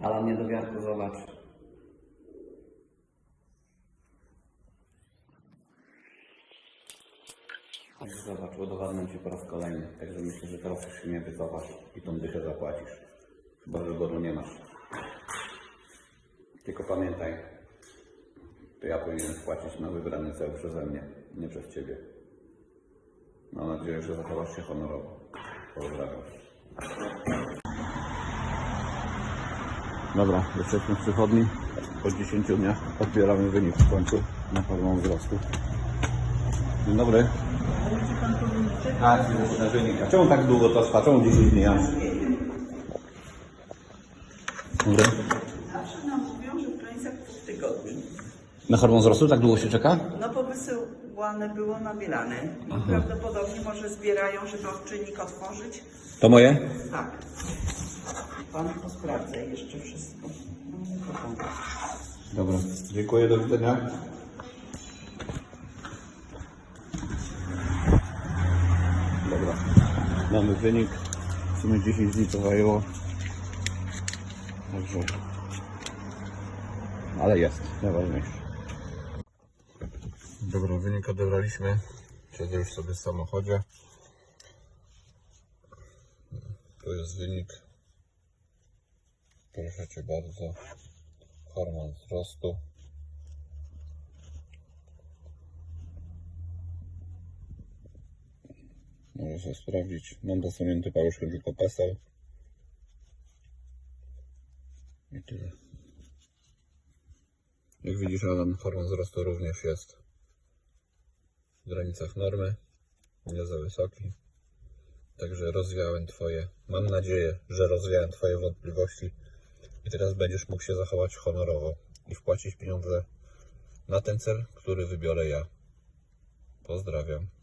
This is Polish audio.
Ale mnie do wiarku zobacz. Także zobacz, udowadniam Ci po raz kolejny. Także myślę, że teraz już się nie wycofasz i tą dychę zapłacisz. Chyba, że wyboru nie masz. Tylko pamiętaj, to ja powinienem płacić na wybrany cel przeze mnie, nie przez Ciebie. Mam nadzieję, że zachowasz się honorowo. Pozdrawiam. Dobra, jesteśmy w przychodni. Po 10 dniach odbieramy wynik w końcu na formą wzrostu. Dzień dobry. Tak, na wynik. A czemu tak długo to trwa? Czemu 10 dni? Dobry. Zawsze nam mówią, że w granicach dwóch tygodni. Na hormon wzrostu tak długo się czeka? No bo wysyłane było. I prawdopodobnie może zbierają, żeby odczynnik otworzyć. To moje? Tak. Pan to sprawdza jeszcze wszystko. Dobra, dziękuję, do widzenia. Dobra, mamy wynik. W sumie 10 dni to zajęło. Także. Ale jest, najważniejsze. Dobra, wynik odebraliśmy. Siedzę już sobie w samochodzie. Tu jest wynik. Proszę Cię bardzo hormon wzrostu. Możesz sobie sprawdzić. Mam dosunięty paluszkiem tylko PESEL. I tyle. Jak widzisz, Adam, hormon wzrostu również jest w granicach normy. Nie za wysoki. Także rozwiałem Twoje, mam nadzieję, że rozwiałem Twoje wątpliwości i teraz będziesz mógł się zachować honorowo i wpłacić pieniądze na ten cel, który wybiorę ja. Pozdrawiam.